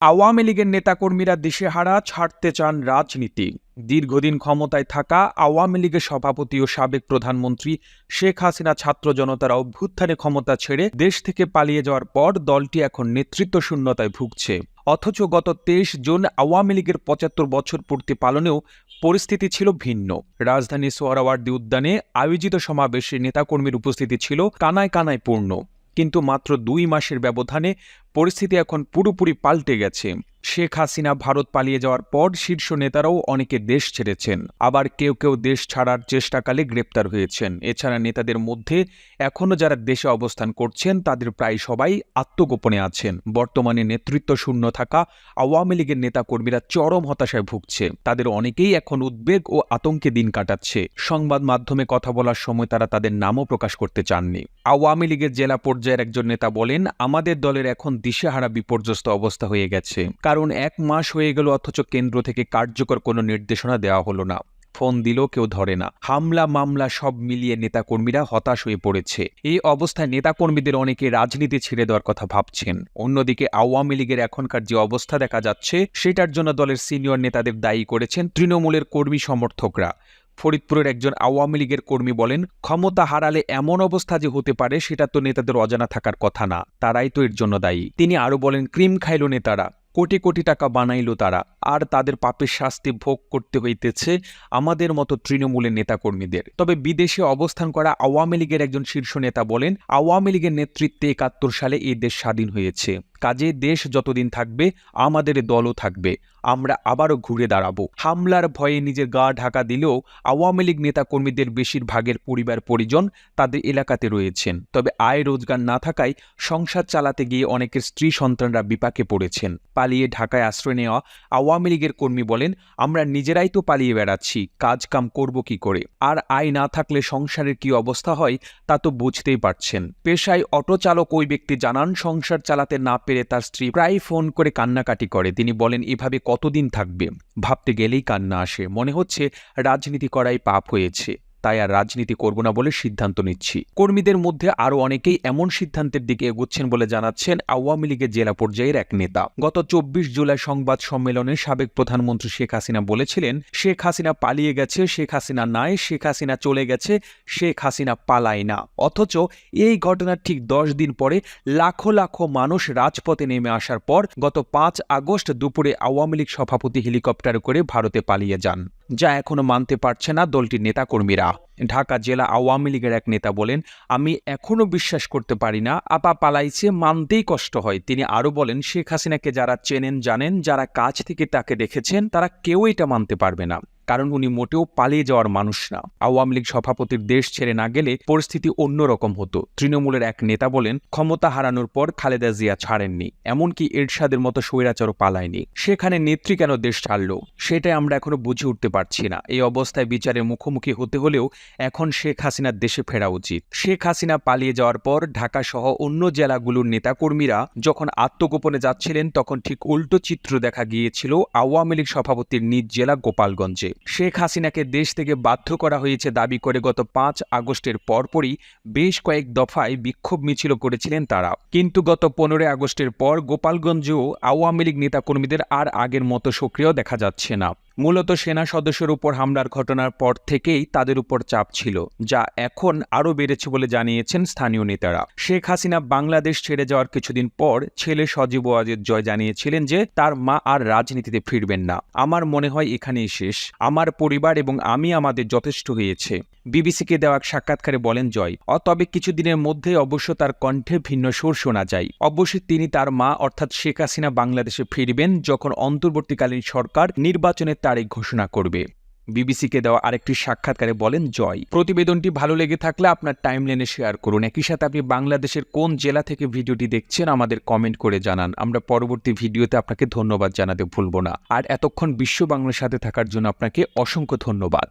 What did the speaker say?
আওয়ামী লীগের নেতাকর্মীরা দিশেহারা ছাড়তে চান রাজনীতি। দীর্ঘদিন ক্ষমতায় থাকা আওয়ামী লীগের সভাপতি ও সাবেক প্রধানমন্ত্রী শেখ হাসিনা ছাত্র জনতার অভ্যুত্থানে ক্ষমতা ছেড়ে দেশ থেকে পালিয়ে যাওয়ার পর দলটি এখন নেতৃত্ব শূন্যতায় ভুগছে। অথচ গত তেইশ জুন আওয়ামী লীগের পঁচাত্তর বছর পূর্তি পালনেও পরিস্থিতি ছিল ভিন্ন। রাজধানী সোহরাওয়ার্দী উদ্যানে আয়োজিত সমাবেশে নেতাকর্মীর উপস্থিতি ছিল কানায় কানায় পূর্ণ। কিন্তু মাত্র দুই মাসের ব্যবধানে পরিস্থিতি এখন পুরোপুরি পাল্টে গেছে। শেখ হাসিনা ভারত পালিয়ে যাওয়ার পর শীর্ষ নেতারাও অনেকে দেশ ছেড়েছেন। আবার কেউ কেউ দেশ ছাড়ার চেষ্টাকালে গ্রেপ্তার হয়েছেন। এছাড়া নেতাদের মধ্যে এখনও যারা দেশে অবস্থান করছেন, তাদের প্রায় সবাই আত্মগোপনে আছেন। বর্তমানে নেতৃত্ব শূন্য থাকা আওয়ামী লীগের নেতাকর্মীরা চরম হতাশায় ভুগছে। তাদের অনেকেই এখন উদ্বেগ ও আতঙ্কে দিন কাটাচ্ছে। সংবাদ মাধ্যমে কথা বলার সময় তারা তাদের নামও প্রকাশ করতে চাননি। আওয়ামী লীগের জেলা পর্যায়ের একজন নেতা বলেন, আমাদের দলের এখন দিশেহারা বিপর্যস্ত অবস্থা হয়ে গেছে। কারণ এক মাস হয়ে গেল অথচ কেন্দ্র থেকে কার্যকর কোনো নির্দেশনা দেওয়া হলো না। ফোন দিলেও কেউ ধরে না। হামলা, মামলা সব মিলিয়ে নেতাকর্মীরা হতাশ হয়ে পড়েছে। এই অবস্থায় নেতাকর্মীদের অনেকে রাজনীতি ছেড়ে দেওয়ার কথা ভাবছেন। অন্যদিকে আওয়ামী লীগের এখনকার যে অবস্থা দেখা যাচ্ছে, সেটার জন্য দলের সিনিয়র নেতাদের দায়ী করেছেন তৃণমূলের কর্মী সমর্থকরা। ফরিদপুরের একজন আওয়ামী লীগের কর্মী বলেন, ক্ষমতা হারালে এমন অবস্থা যে হতে পারে সেটা তো নেতাদের অজানা থাকার কথা না, তারাই তো এর জন্য দায়ী। তিনি আরও বলেন, ক্রিম খাইল নেতারা, কোটি কোটি টাকা বানাইল তারা। আর তাদের পাপের শাস্তি ভোগ করতে হইতেছে আমাদের মতো তৃণমূলের নেতাকর্মীদের। তবে বিদেশে অবস্থান করা আওয়ামী লীগের একজন শীর্ষ নেতা বলেন, আওয়ামী লীগের নেতৃত্বে একাত্তর সালে এই দেশ স্বাধীন হয়েছে। কাজে দেশ যতদিন থাকবে, আমাদের দলও থাকবে। আমরা আবারও ঘুরে দাঁড়াবো। হামলার ভয়ে নিজের গা ঢাকা দিলেও আওয়ামী লীগ নেতাকর্মীদের বেশিরভাগের পরিবার পরিজন তাদের এলাকাতে রয়েছেন। তবে আয় রোজগার না থাকায় সংসার চালাতে গিয়ে অনেকের স্ত্রী সন্তানরা বিপাকে পড়েছেন। পালিয়ে ঢাকায় আশ্রয় নেওয়া আওয়ামী লীগের কর্মী বলেন, আমরা নিজেরাই তো পালিয়ে বেড়াচ্ছি কাজ কাম করব কি করে? আর আয় না থাকলে সংসারের কি অবস্থা হয়, তা তো বুঝতেই পারছেন। পেশায় অটো চালক ওই ব্যক্তি জানান, সংসার চালাতে না পেরে তার স্ত্রী প্রায় ফোন করে কান্নাকাটি করে। তিনি বলেন, এভাবে কতদিন থাকবে? ভাবতে গেলেই কান্না আসে। মনে হচ্ছে রাজনীতি করাই পাপ হয়েছে। তাই আর রাজনীতি করব না বলে সিদ্ধান্ত নিচ্ছি। কর্মীদের মধ্যে আরও অনেকেই এমন সিদ্ধান্তের দিকে এগোচ্ছেন বলে জানাচ্ছেন আওয়ামী লীগের জেলা পর্যায়ের এক নেতা। গত চব্বিশ জুলাই সংবাদ সম্মেলনে সাবেক প্রধানমন্ত্রী শেখ হাসিনা বলেছিলেন, শেখ হাসিনা পালিয়ে গেছে, শেখ হাসিনা নাই, শেখ হাসিনা চলে গেছে, শেখ হাসিনা পালায় না। অথচ এই ঘটনার ঠিক দশ দিন পরে লাখো লাখো মানুষ রাজপথে নেমে আসার পর গত পাঁচ আগস্ট দুপুরে আওয়ামী লীগ সভাপতি হেলিকপ্টার করে ভারতে পালিয়ে যান। যা এখনও মানতে পারছে না দলটির নেতাকর্মীরা। ঢাকা জেলা আওয়ামী লীগের এক নেতা বলেন, আমি এখনও বিশ্বাস করতে পারি না। আপা পালাইছে, মানতেই কষ্ট হয়। তিনি আরও বলেন, শেখ হাসিনাকে যারা চেনেন জানেন, যারা কাছ থেকে তাকে দেখেছেন, তারা কেউ এটা মানতে পারবে না। কারণ উনি মোটেও পালিয়ে যাওয়ার মানুষ না। আওয়ামী লীগ সভাপতির দেশ ছেড়ে না গেলে পরিস্থিতি অন্যরকম হতো। তৃণমূলের এক নেতা বলেন, ক্ষমতা হারানোর পর খালেদা জিয়া ছাড়েননি, এমনকি এরশাদের মতো স্বৈরাচারও পালায়নি। সেখানে নেত্রী কেন দেশ ছাড়ল? সেটাই আমরা এখনও বুঝে উঠতে পারছি না। এই অবস্থায় বিচারের মুখোমুখি হতে হলেও এখন শেখ হাসিনার দেশে ফেরা উচিত। শেখ হাসিনা পালিয়ে যাওয়ার পর ঢাকা সহ অন্য জেলাগুলোর নেতাকর্মীরা যখন আত্মগোপনে যাচ্ছিলেন, তখন ঠিক উল্টো চিত্র দেখা গিয়েছিল আওয়ামী লীগ সভাপতির নিজ জেলা গোপালগঞ্জে। শেখ হাসিনাকে দেশ থেকে বাধ্য করা হয়েছে দাবি করে গত পাঁচ আগস্টের পরপরই বেশ কয়েক দফায় বিক্ষোভ মিছিল করেছিলেন তারা। কিন্তু গত পনেরোই আগস্টের পর গোপালগঞ্জেও আওয়ামী লীগ নেতাকর্মীদের আর আগের মতো সক্রিয় দেখা যাচ্ছে না। মূলত সেনা সদস্যের উপর হামলার ঘটনার পর থেকেই তাদের উপর চাপ ছিল, যা এখন আরও বেড়েছে বলে জানিয়েছেন স্থানীয় নেতারা। শেখ হাসিনা বাংলাদেশ ছেড়ে যাওয়ার কিছুদিন পর ছেলে সজীব ওয়াজেদ জয় জানিয়েছিলেন যে, তার মা আর রাজনীতিতে ফিরবেন না। আমার মনে হয় এখানেই শেষ। আমার পরিবার এবং আমি আমাদের যথেষ্ট হয়েছে। বিবিসিকে দেওয়া এক সাক্ষাৎকারে বলেন জয় তবে কিছুদিনের মধ্যেই অবশ্য তার কণ্ঠে ভিন্ন সুর শোনা যায়। অবশ্যই তিনি তার মা, অর্থাৎ শেখ হাসিনা বাংলাদেশে ফিরবেন যখন অন্তর্বর্তীকালীন সরকার নির্বাচনের তারিখ ঘোষণা করবে। বিবিসিকে দেওয়া আরেকটি সাক্ষাৎকারে বলেন, জয়। প্রতিবেদনটি ভালো লেগে থাকলে আপনার টাইমলাইনে শেয়ার করুন। একই সাথে আপনি বাংলাদেশের কোন জেলা থেকে ভিডিওটি দেখছেন আমাদের কমেন্ট করে জানান। আমরা পরবর্তী ভিডিওতে আপনাকে ধন্যবাদ জানাতে ভুলব না। আর এতক্ষণ বিশ্ব বাংলার সাথে থাকার জন্য আপনাকে অসংখ্য ধন্যবাদ।